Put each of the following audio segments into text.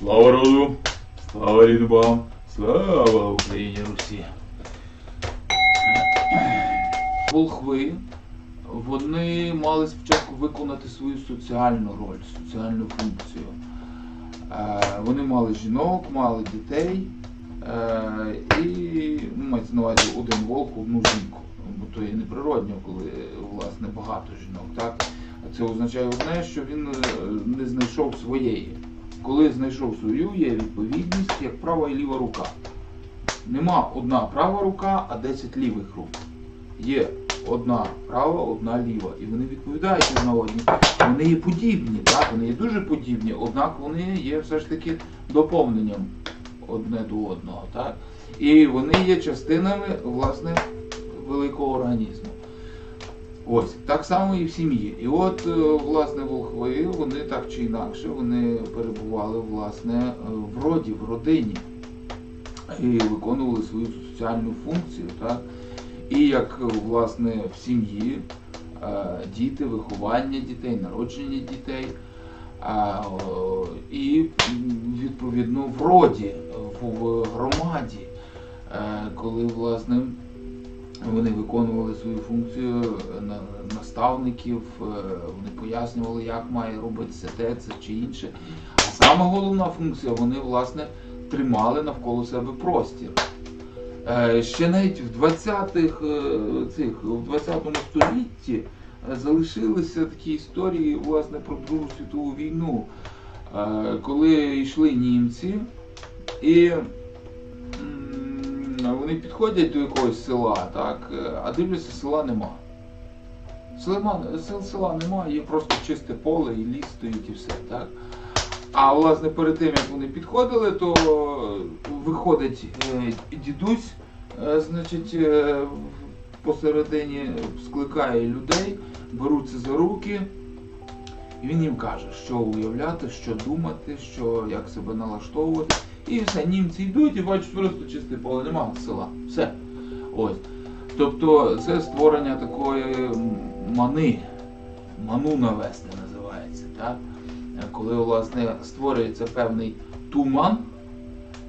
Слава роду! Слава рідбам! Слава Україні Русі! Волхви, вони мали спочатку виконати свою соціальну роль, соціальну функцію. Е, Вони мали жінок, мали дітей е, і ну, мається на увазі один волк, одну жінку. Бо то є неприродньо, коли власне багато жінок. Так? Це означає одне, що він е, не знайшов своєї. Коли знайшов свою, є відповідність як права і ліва рука. Нема одна права рука, а 10 лівих рук. Є одна права, одна ліва. І вони відповідають одна одній. Вони є подібні, так? Вони є дуже подібні, однак вони є все ж таки доповненням одне до одного. Так? І вони є частинами власне великого організму. Ось, так само і в сім'ї. І от, е, власне, волхви, вони так чи інакше, вони перебували власне е, в роді, в родині і виконували свою соціальну функцію. Так? І як власне в сім'ї е, діти, виховання дітей, народження дітей. І відповідно в роді, в, громаді, коли власне вони виконували свою функцію е, наставників, е, вони пояснювали, як має робитися те, це чи інше. А сама головна функція, вони власне тримали навколо себе простір. Е, Ще навіть в 20-х е, цих в 20 столітті залишилися такі історії власне про Другу світову війну, коли йшли німці і вони підходять до якогось села, так, е, а дивляться, села нема. Села, сел, села немає, є просто чисте поле і ліс стоїть і все. Так? А власне перед тим як вони підходили, то виходить е, дідусь, е, значить, е, посередині скликає людей, беруться за руки, і він їм каже, що уявляти, що думати, що як себе налаштовувати. І все, німці йдуть і бачать просто чисте поле, немає села. Все. Ось. Тобто це створення такої мани, ману навести називається. Так? Коли власне створюється певний туман,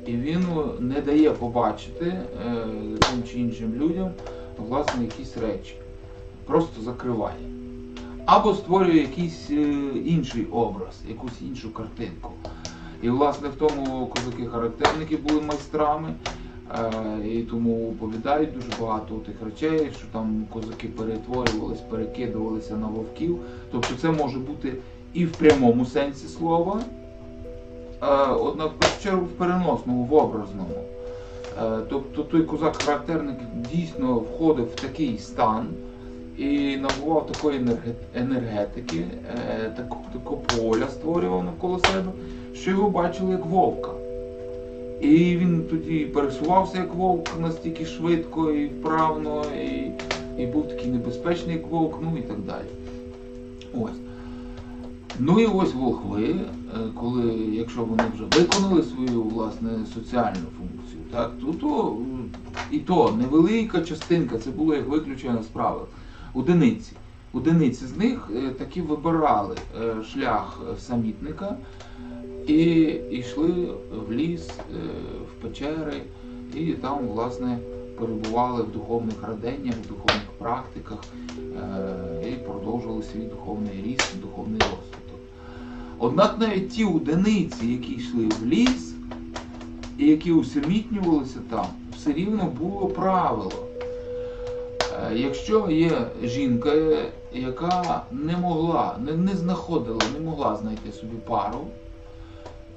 і він е, не дає побачити е, тим чи іншим людям власне якісь речі. Просто закриває. Або створює якийсь е, інший образ, якусь іншу картинку. І власне в тому козаки-характерники були майстрами. Е, І тому оповідають дуже багато тих речей, що там козаки перетворювались, перекидувалися на вовків. Тобто це може бути і в прямому сенсі слова, е, однак в в переносному, в образному. Е, Тобто той козак-характерник дійсно входив в такий стан і набував такої енергетики, е, такого поля створював навколо себе, що його бачили як вовка. І він тоді пересувався як вовк настільки швидко і вправно, і, і був такий небезпечний як вовк, ну і так далі. Ось. Ну і ось волхви, е, коли, якщо вони вже виконали свою власне соціальну функцію, так, то, то і то невелика частинка, це було як виключення з правил. Одиниці. Одиниці з них е, таки вибирали е, шлях самітника і йшли в ліс, е, в печери, і там, власне, перебували в духовних раденнях, в духовних практиках і продовжували свій духовний ріст, духовний розвиток. Однак навіть ті одиниці, які йшли в ліс і які усамітнювалися там, все рівно було правило. Е, Якщо є жінка, е, яка не могла, не, не знаходила, не могла знайти собі пару,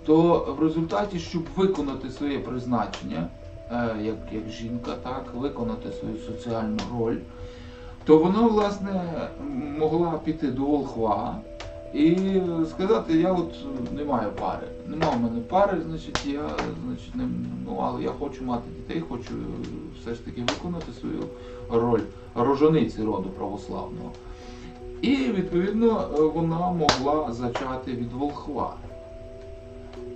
то в результаті, щоб виконати своє призначення, е, як, як жінка, так, виконати свою соціальну роль, то вона, власне, могла піти до волхва і сказати, я от не маю пари. Нема в мене пари, значить, я значить, не, ну, але я хочу мати дітей, хочу все ж таки виконати свою роль рожениці роду православного. І відповідно вона могла зачати від волхва.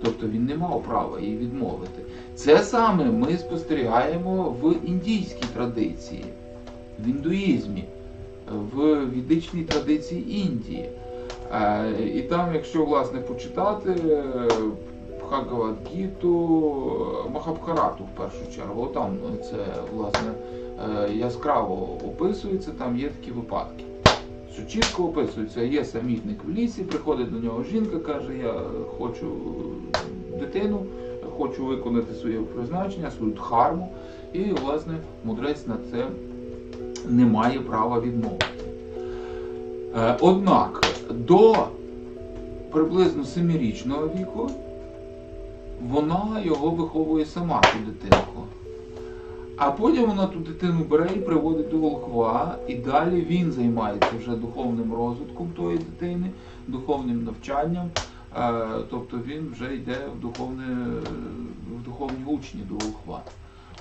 Тобто він не мав права їй відмовити. Це саме ми спостерігаємо в індійській традиції, в індуїзмі, в відичній традиції Індії. Е, І там, якщо власне почитати, е, Бхагавадгіту, Махабхарату в першу чергу. Там це власне е, яскраво описується, там є такі випадки. Що чітко описується, є самітник в лісі, приходить до нього жінка, каже, я хочу дитину, хочу виконати своє призначення, свою дхарму. І, власне, мудрець на це не має права відмовити. Е, Однак до приблизно 7-річного віку вона його виховує сама ту дитинку. А потім вона ту дитину бере і приводить до волхва, і далі він займається вже духовним розвитком тої дитини, духовним навчанням. Е, Тобто він вже йде в, духовне, в духовні учні до волхва.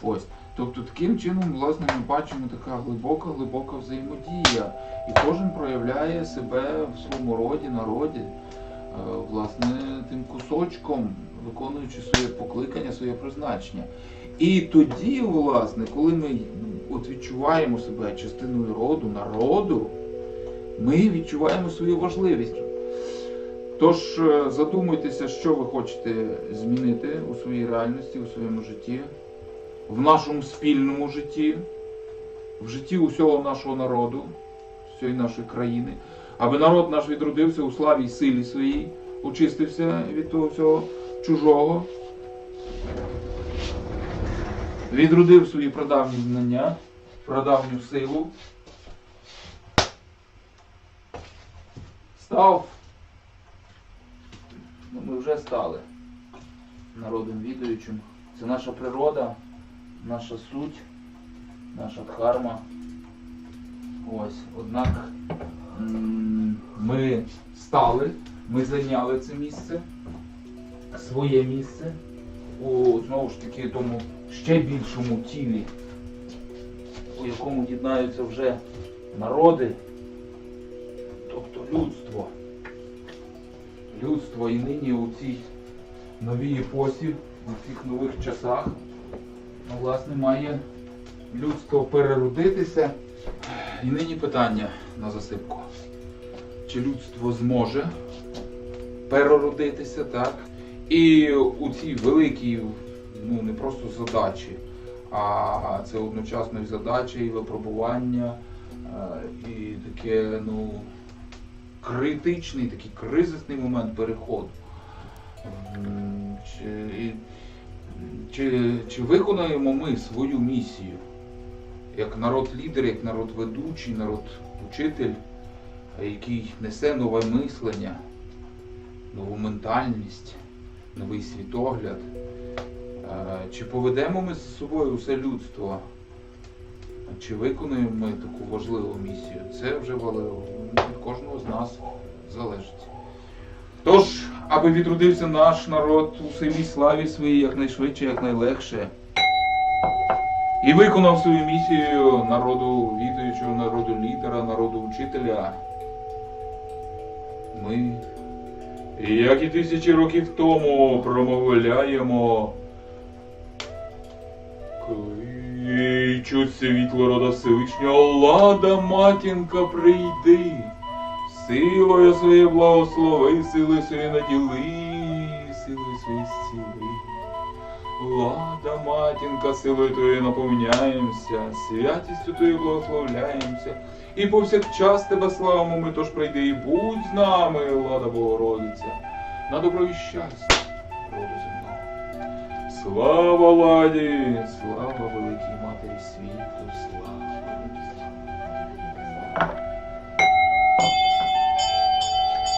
Ось. Тобто таким чином, власне, ми бачимо така глибока, глибока взаємодія. І кожен проявляє себе в своєму роді, народі, е, власне, тим кусочком, виконуючи своє покликання, своє призначення. І тоді, власне, коли ми от відчуваємо себе частиною роду, народу, ми відчуваємо свою важливість. Тож е, задумуйтеся, що ви хочете змінити у своїй реальності, у своєму житті, в нашому спільному житті, в житті усього нашого народу, всієї нашої країни, аби народ наш відродився у славі й силі своїй, очистився від того всього чужого, відродив свої прадавні знання, прадавню силу, став Ну, ми вже стали народом відаючим. Це наша природа, наша суть, наша дхарма. Ось, однак ми стали, ми зайняли це місце, своє місце у знову ж таки тому ще більшому тілі, у якому єднаються вже народи, тобто людство людство і нині у цій новій епосі, у цих нових часах, ну, власне, має людство переродитися. І нині питання на засипку. Чи людство зможе переродитися, так? І у цій великій, ну не просто задачі, а це одночасно і задача, і випробування, е, і таке, ну критичний, такий кризисний момент переходу. Чи, чи, чи виконаємо ми свою місію як народ-лідер, як народ-ведучий, народ-учитель, який несе нове мислення, нову ментальність, новий світогляд? Чи поведемо ми з собою усе людство? Чи виконуємо ми таку важливу місію? Це вже від кожного з нас залежить. Тож, аби відродився наш народ у силі славі своїй якнайшвидше, якнайлегше. І виконав свою місію народу відаючого, народу лідера, народу учителя. Ми, як і тисячі років тому, промовляємо. Кличуть світло рода Всевишнього, лада матінка прийди, силою своє благослови, сили свої наділи, силою свої зціли. Лада матінка, силою твоєю наповняємося, святістю твоєю благословляємося. І повсякчас тебе славимо ми, тож прийди і будь з нами, Лада Богородиця, на добро і щастя роду земного. Слава ладі, слава великій матері світу, слава.